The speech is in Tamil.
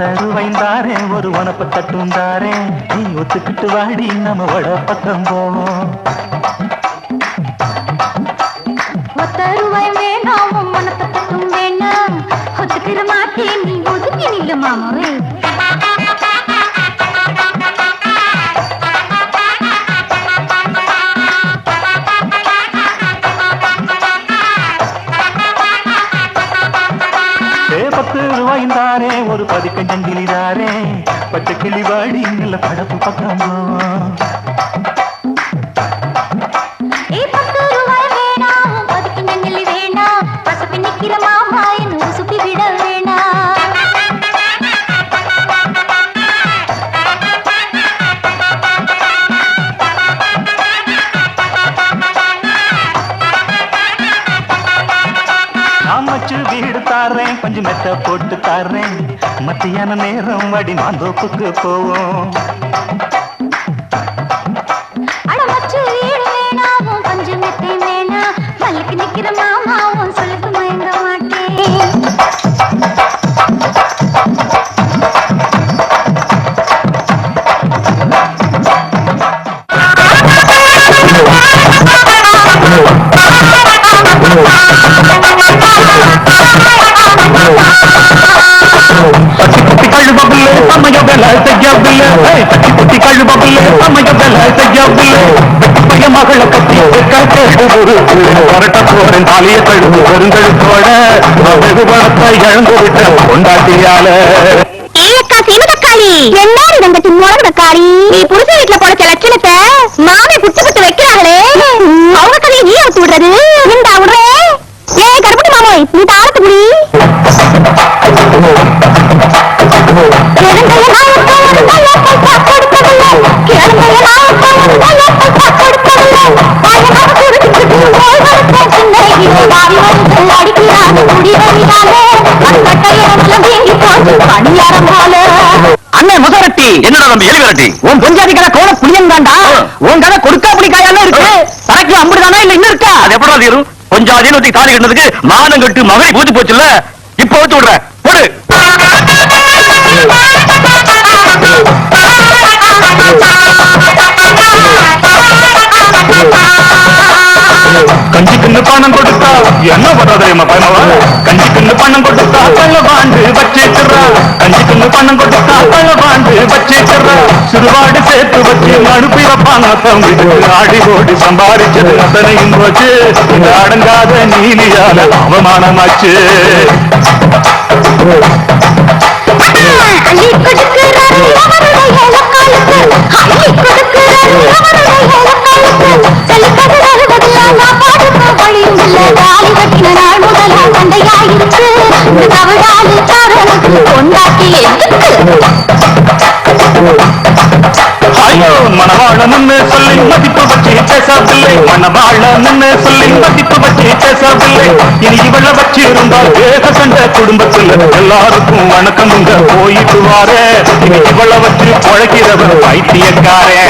தழுவைந்தாரே ஒரு உனப்ப தட்டுந்தாரே நீ ஒத்துக்கிட்டு வாடி நம்ம வட பக்கம் போவோம் மாமா பத்து ரூபாய் தாரேன் ஒரு பதிக்கஞ்சங்கிலிதாரே பச்சை கிளிவாடி நல்ல படப்பு பக்கமா தாரேன் கொஞ்சம் மெத்த போட்டு தாரேன். மத்தியான நேரம் வாடி மாந்தோப்புக்கு போவோம். அட மகளை ஒரு வரட்ட போறேன் தாலிய கழுவு பெருங்கழுத்தோட வெகு பணத்தை இழந்து விட்ட கொண்டாட்டியால ஏக்கா தங்கச்சி முழங்கக்காளி நீ புருஷ அண்ணே முசரட்டி என்னடா நம்ம எலி விரட்டி உன் பொஞ்சாதி கோல புளியங்காண்டா? உன் கதை கொடுக்கா புளிக்காயால இருக்கு. சரக்கு அம்புடுதானா இல்ல இன்னும் இருக்கா? அது எப்படா தீரும்? பொஞ்சாதின்னு தாலி கட்டினதுக்கு மானம் கட்டு மகனை பூத்து போச்சுல்ல? இப்ப வச்சு விடுற. என்ன பண்றது எம்ம பயணவா கஞ்சிக்குன்னு பணம் கொடுத்தா கள்ள பாண்டு வச்சேக்கிறா கஞ்சிக்குன்னு பணம் கொடுத்தா கள்ள பாண்டு வச்சேக்கிறா சிறுவாடு சேர்த்து வச்சு மறுப்பி வைப்பாங்க தம்பிக்கு ஆடி ஓடி சம்பாதிச்சது அத்தனையும் போச்சு இந்த அடங்காத நீலியால அவமானமாச்சு. அள்ளி கொடுக்கிறாரு ஐயோ மணவாளன்னு சொல்லி மதிப்பு வச்சு பேசவில்லை மணவாளன்னு சொல்லி மதிப்பு வச்சு பேசவில்லை இனி இவளை வச்சு இருந்தால் வேக கண்ட குடும்பத்தில் எல்லாருக்கும் வணக்கம் உங்க போயிட்டு வாரே இனி இவளை வச்சு பழகிறவர் பைத்தியக்காரே